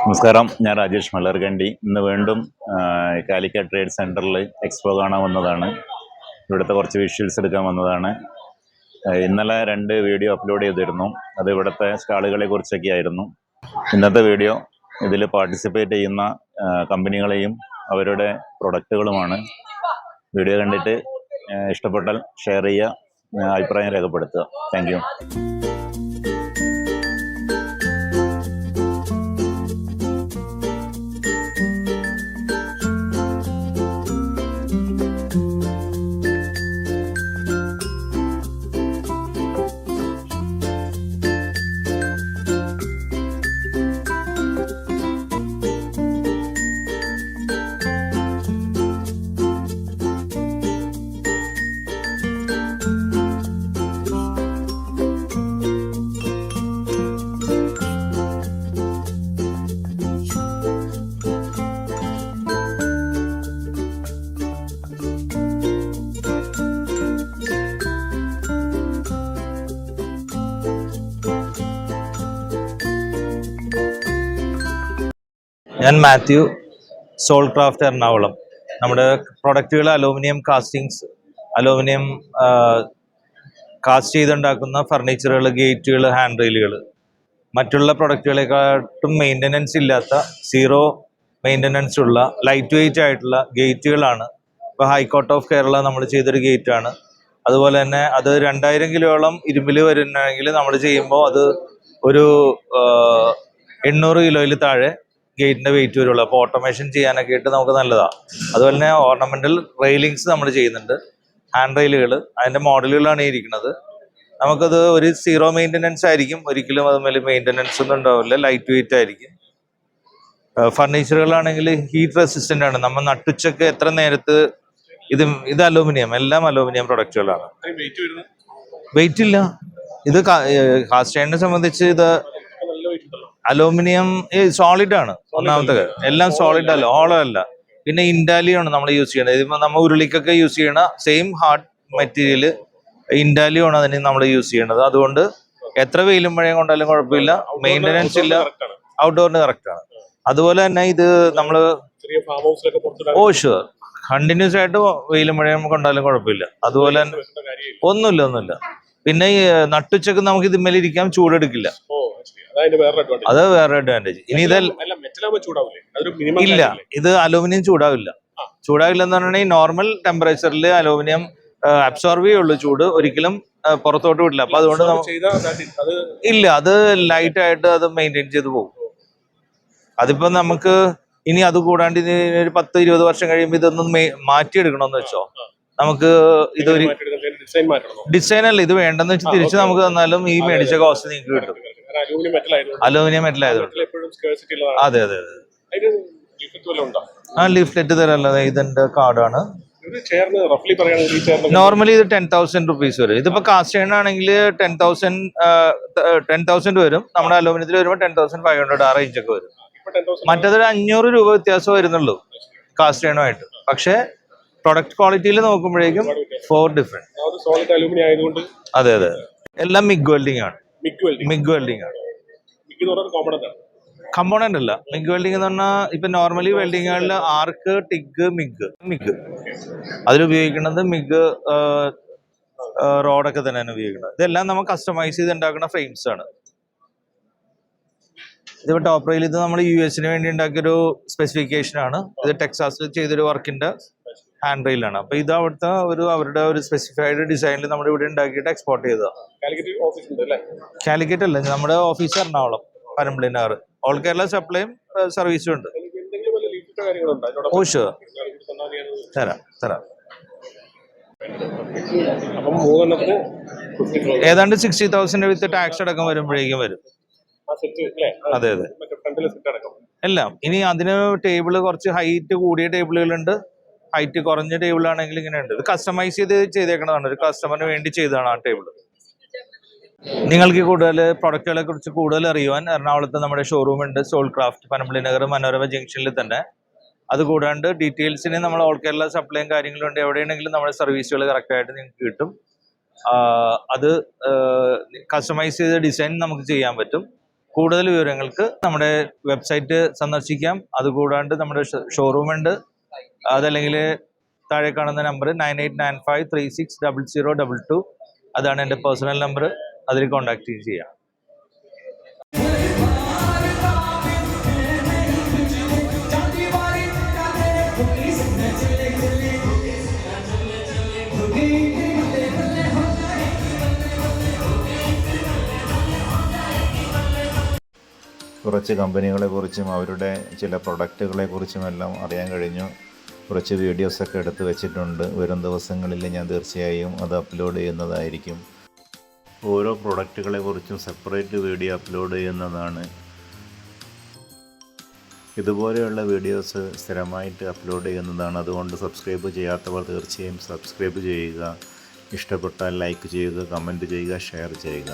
നമസ്കാരം. ഞാൻ രാജേഷ് മലർകണ്ടി. ഇന്ന് വീണ്ടും കാലിക്ക ട്രേഡ് സെന്ററിൽ എക്സ്പോ കാണാൻ വന്നതാണ്. ഇവിടുത്തെ കുറച്ച് വിഷ്വൽസ് എടുക്കാൻ വന്നതാണ്. ഇന്നലെ രണ്ട് വീഡിയോ അപ്ലോഡ് ചെയ്തിരുന്നു. അത് ഇവിടുത്തെ സ്റ്റാളുകളെ കുറിച്ചൊക്കെ ആയിരുന്നു. ഇന്നത്തെ വീഡിയോ ഇതിൽ പാർട്ടിസിപ്പേറ്റ് ചെയ്യുന്ന കമ്പനികളെയും അവരുടെ പ്രൊഡക്റ്റുകളുമാണ് വീഡിയോ കണ്ടിട്ട് ഇഷ്ടപ്പെട്ടാൽ ഷെയർ ചെയ്യുക അഭിപ്രായം രേഖപ്പെടുത്തുക. താങ്ക് ഞാൻ മാത്യു സോൾ ക്രാഫ്റ്റ് എറണാകുളം. നമ്മുടെ പ്രൊഡക്റ്റുകൾ അലൂമിനിയം കാസ്റ്റിങ്സ് അലൂമിനിയം കാസ്റ്റ് ചെയ്തുണ്ടാക്കുന്ന ഫർണിച്ചറുകൾ ഗേറ്റുകൾ ഹാൻഡ് റെയിലുകൾ മറ്റുള്ള പ്രൊഡക്റ്റുകളെക്കാട്ടും മെയിന്റനൻസ് ഇല്ലാത്ത സീറോ മെയിന്റനൻസ് ഉള്ള ലൈറ്റ് വെയിറ്റ് ആയിട്ടുള്ള ഗേറ്റുകളാണ് ഇപ്പോൾ ഹൈക്കോർട്ട് ഓഫ് കേരള നമ്മൾ ചെയ്തൊരു ഗേറ്റാണ് അതുപോലെ തന്നെ അത് രണ്ടായിരം കിലോയോളം ഇരുമ്പിൽ വരുന്നെങ്കിൽ നമ്മൾ ചെയ്യുമ്പോൾ അത് ഒരു എണ്ണൂറ് കിലോയിൽ താഴെ ഗേറ്റിന്റെ വെയിറ്റ് വരുള്ളൂ. അപ്പോൾ ഓട്ടോമേഷൻ ചെയ്യാനൊക്കെ ആയിട്ട് നമുക്ക് നല്ലതാണ് അതുപോലെ തന്നെ ഓർണമെന്റൽ റെയിലിങ്സ് നമ്മൾ ചെയ്യുന്നുണ്ട്. ഹാൻഡ് റെയിലുകൾ അതിന്റെ മോഡലുകളാണ് ഇരിക്കുന്നത്. നമുക്കത് ഒരു സീറോ മെയിന്റനൻസ് ആയിരിക്കും. ഒരിക്കലും അതുമേൽ മെയിന്റനൻസ് ഒന്നും ഉണ്ടാവില്ല. ലൈറ്റ് വെയിറ്റ് ആയിരിക്കും ഫർണിച്ചറുകളാണെങ്കിൽ ഹീറ്റ് റെസിസ്റ്റന്റ് ആണ്. നമ്മൾ നട്ടുച്ചക്ക് എത്ര നേരത്ത് ഇത് ഇത് അലൂമിനിയം. എല്ലാം അലൂമിനിയം പ്രൊഡക്റ്റുകളാണ് വെയിറ്റ് ഇല്ല. ഇത് കാസ്റ്റേണിനെ സംബന്ധിച്ച് ഇത് നല്ല ഈ സോളിഡ് ആണ്. ഒന്നാമത്തെ എല്ലാം സോളിഡ് അല്ല ഓളോ അല്ല. പിന്നെ ഇൻഡാലിയാണ് നമ്മൾ യൂസ് ചെയ്യണത്. ഇതിപ്പോ നമ്മൾ ഉരുളിക്കൊക്കെ യൂസ് ചെയ്യണ സെയിം ഹാർഡ് മെറ്റീരിയൽ ഇൻഡാലിയാണ് അതിന് നമ്മൾ യൂസ് ചെയ്യണത്. അതുകൊണ്ട് എത്ര വെയിലും മഴയും കൊണ്ടാലും കുഴപ്പമില്ല. മെയിന്റനൻസ് ഇല്ല. ഔട്ട്ഡോറിന് കറക്റ്റ് ആണ്. അതുപോലെ തന്നെ ഇത് നമ്മൾ ഓ ഷുവർ കണ്ടിന്യൂസ് ആയിട്ട് വെയിലും മഴയും കൊണ്ടാലും കുഴപ്പമില്ല. അതുപോലെ തന്നെ ഒന്നുമില്ല ഒന്നുമില്ല. പിന്നെ ഈ നട്ടുച്ചക്ക് നമുക്ക് ഇതിന്മേലിരിക്കാം ചൂടെടുക്കില്ല അത് വേറെ അഡ്വാന്റേജ് ഇനി ഇതല്ല ഇല്ല. ഇത് അലൂമിനിയം ചൂടാവില്ല. ചൂടാവില്ല എന്ന് പറഞ്ഞാൽ നോർമൽ ടെമ്പറേച്ചറിൽ അലൂമിനിയം അബ്സോർബ് ചെയ്യുള്ളൂ ചൂട്. ഒരിക്കലും പുറത്തോട്ട് വിടില്ല. അപ്പൊ അതുകൊണ്ട് ഇല്ല. അത് ലൈറ്റ് ആയിട്ട് അത് മെയിന്റെയിൻ ചെയ്ത് പോകും. അതിപ്പോ നമുക്ക് ഇനി അത് കൂടാണ്ട് ഇനി ഒരു പത്ത് ഇരുപത് വർഷം കഴിയുമ്പോൾ ഇതൊന്നും മാറ്റിയെടുക്കണമെന്ന് വെച്ചോ? നമുക്ക് ഇതൊരു ഡിസൈൻ അല്ല. ഇത് വേണ്ടെന്ന് വെച്ച് തിരിച്ച് നമുക്ക് തന്നാലും ഈ മേടിച്ച കോസ്റ്റ് നിങ്ങൾക്ക് കിട്ടും. അലൂമിനിയം മെറ്റൽ ആയതുകൊണ്ട് അതെ ആ ലീഫ്ലെറ്റ് തരല്ലേ ഇതിന്റെ കാർഡാണ്. നോർമലി ഇത് ടെൻ തൗസൻഡ് റുപ്പീസ് വരും. ഇതിപ്പോ കാസ്റ്റ് അയൺ ആണെങ്കിൽ ടെൻ തൗസൻഡ് ടെൻ തൗസൻഡ് വരും. നമ്മുടെ അലൂമിനിയത്തിൽ വരുമ്പോൾ ടെൻ തൗസൻഡ് ഫൈവ് ഹൺഡ്രഡ് ആ റേഞ്ച് ഒക്കെ വരും. മറ്റേത് ഒരു അഞ്ഞൂറ് രൂപ വ്യത്യാസം വരുന്നുള്ളൂ കാസ്റ്റ് ആയിട്ട് പക്ഷേ പ്രൊഡക്റ്റ് ക്വാളിറ്റിയിൽ നോക്കുമ്പോഴേക്കും ഫോർ ഡിഫറെന്റ് അതെ അതെ. എല്ലാം മിഗ് വെൽഡിംഗ് ആണ്. മിഗ് വെൽഡിംഗ് ആണ്. കമ്പോണന്റ് അല്ല. മിഗ് വെൽഡിംഗ് എന്ന് പറഞ്ഞാൽ ഇപ്പൊ നോർമലി വെൽഡിങ്ങുകളിൽ ആർക്ക് ടിഗ് മിഗ് മിഗ് അതിലുപയോഗിക്കുന്നത് മിഗ് റോഡൊക്കെ തന്നെയാണ് ഉപയോഗിക്കുന്നത്. ഇതെല്ലാം നമ്മൾ കസ്റ്റമൈസ് ചെയ്ത് ഉണ്ടാക്കുന്ന ഫ്രെയിംസ് ആണ്. ഇതിപ്പോ ടോപ്പ് റെയിൽ ഇത് നമ്മൾ യു എസിന് വേണ്ടി ഉണ്ടാക്കിയൊരു സ്പെസിഫിക്കേഷൻ ആണ്. ഇത് ടെക്സാസിൽ ചെയ്തൊരു വർക്കിന്റെ ഹാൻഡ് റെയിലാണ് അപ്പൊ ഇത് അവിടുത്തെ ഒരു അവരുടെ ഒരു സ്പെസിഫൈഡ് ഡിസൈനിൽ നമ്മുടെ ഇവിടെ ഉണ്ടാക്കിയിട്ട് എക്സ്പോർട്ട് ചെയ്തതാണ് കാലിക്കറ്റ് അല്ലേ? കാലിക്കറ്റ് അല്ല നമ്മുടെ ഓഫീസ് എറണാകുളം പരമ്പളി നഗർ ഓൾ കേരള സപ്ലൈയും സർവീസും ഉണ്ട്. ഓ ഷുവർ ഞാനത് തരാം തരാം. ഏതാണ്ട് സിക്സ്റ്റി തൗസൻഡ് വിത്ത് ടാക്സ് അടക്കം വരുമ്പോഴേക്കും വരും. അതെ അതെ. എല്ലാം. ഇനി അതിന് ടേബിൾ കുറച്ച് ഹൈറ്റ് കൂടിയ ടേബിളുകളുണ്ട് ഹൈറ്റ് കുറഞ്ഞ ടേബിൾ ആണെങ്കിൽ ഇങ്ങനെ ഉണ്ട് ഇത് കസ്റ്റമൈസ് ചെയ്ത് ചെയ്തേക്കുന്നതാണ് ഒരു കസ്റ്റമറിന് വേണ്ടി ചെയ്തതാണ് ആ ടേബിൾ നിങ്ങൾക്ക് കൂടുതൽ പ്രൊഡക്റ്റുകളെ കുറിച്ച് കൂടുതൽ അറിയുവാൻ എറണാകുളത്ത് നമ്മുടെ ഷോറൂം ഉണ്ട്. സോൾ ക്രാഫ്റ്റ് പനമ്പള്ളി നഗർ മനോരമ ജംഗ്ഷനിൽ തന്നെ. അത് കൂടാണ്ട് ഡീറ്റെയിൽസിന് നമ്മൾ ഓൾ കേരള സപ്ലൈയും കാര്യങ്ങളും ഉണ്ട്. എവിടെയാണെങ്കിലും നമ്മുടെ സർവീസുകൾ കറക്റ്റായിട്ട് നിങ്ങൾക്ക് കിട്ടും. അത് കസ്റ്റമൈസ് ചെയ്ത ഡിസൈൻ നമുക്ക് ചെയ്യാൻ പറ്റും. കൂടുതൽ വിവരങ്ങൾക്ക് നമ്മുടെ വെബ്സൈറ്റ് സന്ദർശിക്കാം. അതുകൂടാണ്ട് നമ്മുടെ ഷോറൂം ഉണ്ട്. അതല്ലെങ്കിൽ താഴെ കാണുന്ന number nine eight nine five three six double zero double two. അതാണ് എന്റെ പേഴ്സണൽ നമ്പർ അതിൽ കോൺടാക്ട് ചെയ്യാം കുറച്ച് കമ്പനികളെക്കുറിച്ചും അവരുടെ ചില പ്രൊഡക്റ്റുകളെക്കുറിച്ചുമെല്ലാം അറിയാൻ കഴിഞ്ഞു. കുറച്ച് വീഡിയോസൊക്കെ എടുത്ത് വെച്ചിട്ടുണ്ട്. വരും ദിവസങ്ങളിൽ ഞാൻ തീർച്ചയായും അത് അപ്ലോഡ് ചെയ്യുന്നതായിരിക്കും. ഓരോ പ്രൊഡക്റ്റുകളെക്കുറിച്ചും സെപ്പറേറ്റ് വീഡിയോ അപ്ലോഡ് ചെയ്യുന്നതാണ്. ഇതുപോലെയുള്ള വീഡിയോസ് സ്ഥിരമായിട്ട് അപ്ലോഡ് ചെയ്യുന്നതാണ്. അതുകൊണ്ട് സബ്സ്ക്രൈബ് ചെയ്യാത്തവർ തീർച്ചയായും സബ്സ്ക്രൈബ് ചെയ്യുക. ഇഷ്ടപ്പെട്ടാൽ ലൈക്ക് ചെയ്യുക കമന്റ് ചെയ്യുക ഷെയർ ചെയ്യുക.